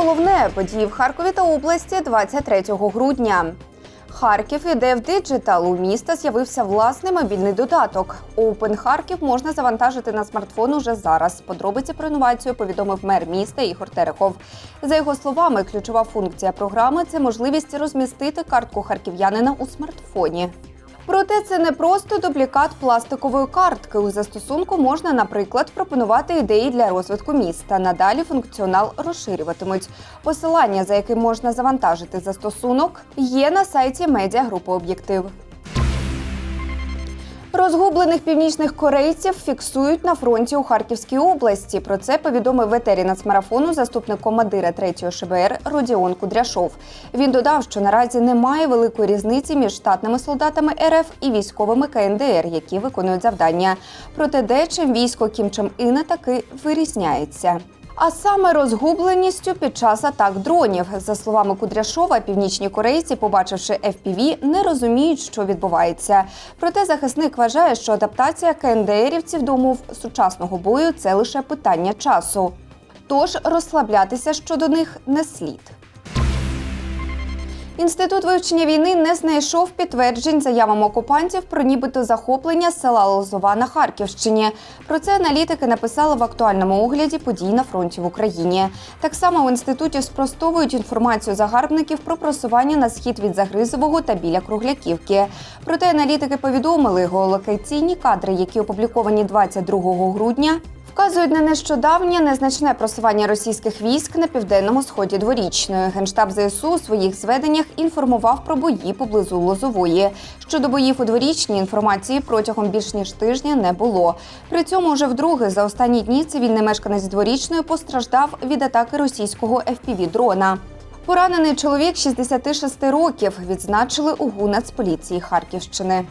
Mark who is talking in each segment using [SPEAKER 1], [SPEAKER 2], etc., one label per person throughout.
[SPEAKER 1] головне події в Харкові та області 23 грудня. Харків іде в диджитал. У міста з'явився власний мобільний додаток. Open Харків можна завантажити на смартфон уже зараз. Подробиці про інновацію повідомив мер міста Ігор Терехов. За його словами, ключова функція програми це можливість розмістити картку харків'янина у смартфоні. Проте це не просто дублікат пластикової картки. У застосунку можна, наприклад, пропонувати ідеї для розвитку міста. Надалі функціонал розширюватимуть. Посилання, за яким можна завантажити застосунок, є на сайті медіагрупи Об'єктив. Розгублених північних корейців фіксують на фронті у Харківській області. Про це повідомив в етері нацмарафону заступник командира 3-го ШБР Родіон Кудряшов. Він додав, що наразі немає великої різниці між штатними солдатами РФ і військовими КНДР, які виконують завдання. Проте де чим військо Кім Чен Іна таки вирізняється. А саме розгубленістю під час атак дронів, за словами Кудряшова, північні корейці, побачивши FPV, не розуміють, що відбувається. Проте захисник вважає, що адаптація КНДРівців до умов сучасного бою це лише питання часу. Тож розслаблятися щодо них не слід. Інститут вивчення війни не знайшов підтверджень заявам окупантів про нібито захоплення села Лозова на Харківщині. Про це аналітики написали в актуальному огляді подій на фронті в Україні. Так само в інституті спростовують інформацію загарбників про просування на схід від Загризового та біля Кругляківки. Проте аналітики повідомили, геолокаційні кадри, які опубліковані 22 грудня, Вказують на нещодавнє незначне просування російських військ на південному сході дворічної. Генштаб ЗСУ у своїх зведеннях інформував про бої поблизу Лозової. Щодо боїв у дворічній інформації протягом більш ніж тижня не було. При цьому вже вдруге за останні дні цивільний мешканець дворічної постраждав від атаки російського fpv дрона. Поранений чоловік 66 років відзначили у Нацполіції Харківщини.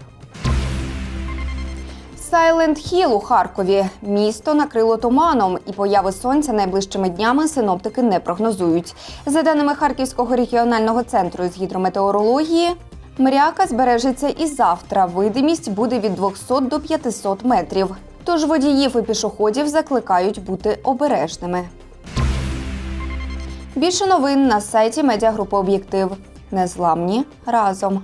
[SPEAKER 1] Сайленд Хіл у Харкові. Місто накрило туманом, і появи сонця найближчими днями синоптики не прогнозують. За даними Харківського регіонального центру з гідрометеорології, мряка збережеться і завтра. Видимість буде від 200 до 500 метрів. Тож водіїв і пішоходів закликають бути обережними. Більше новин на сайті медіагрупи Об'єктив. Незламні разом.